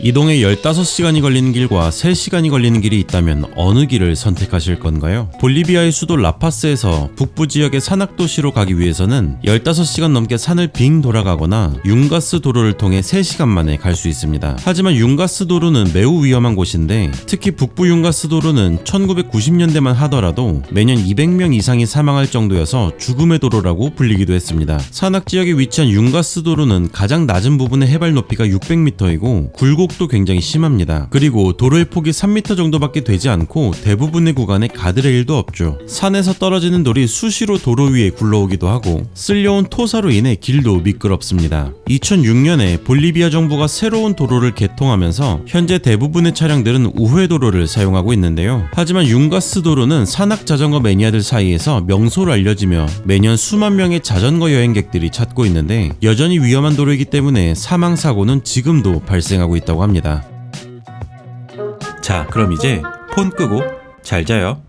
이동에 15시간이 걸리는 길과 3시간이 걸리는 길이 있다면 어느 길을 선택하실 건가요? 볼리비아의 수도 라파스에서 북부 지역의 산악 도시로 가기 위해서는 15시간 넘게 산을 빙 돌아가거나 융가스 도로를 통해 3시간 만에 갈 수 있습니다. 하지만 융가스 도로는 매우 위험한 곳인데 특히 북부 융가스 도로는 1990년대만 하더라도 매년 200명 이상이 사망할 정도여서 죽음의 도로라고 불리기도 했습니다. 산악 지역에 위치한 융가스 도로는 가장 낮은 부분의 해발 높이가 600m이고 굴곡 도 굉장히 심합니다. 그리고 도로의 폭이 3m 정도밖에 되지 않고 대부분의 구간에 가드레일도 없죠. 산에서 떨어지는 돌이 수시로 도로 위에 굴러오기도 하고 쓸려온 토사로 인해 길도 미끄럽습니다. 2006년에 볼리비아 정부가 새로운 도로를 개통하면서 현재 대부분의 차량들은 우회 도로를 사용하고 있는데요. 하지만 융가스 도로는 산악 자전거 매니아들 사이에서 명소로 알려지며 매년 수만 명의 자전거 여행객들이 찾고 있는데 여전히 위험한 도로이기 때문에 사망 사고는 지금도 발생하고 있다고 합니다. 자, 그럼 이제 폰 끄고 잘 자요.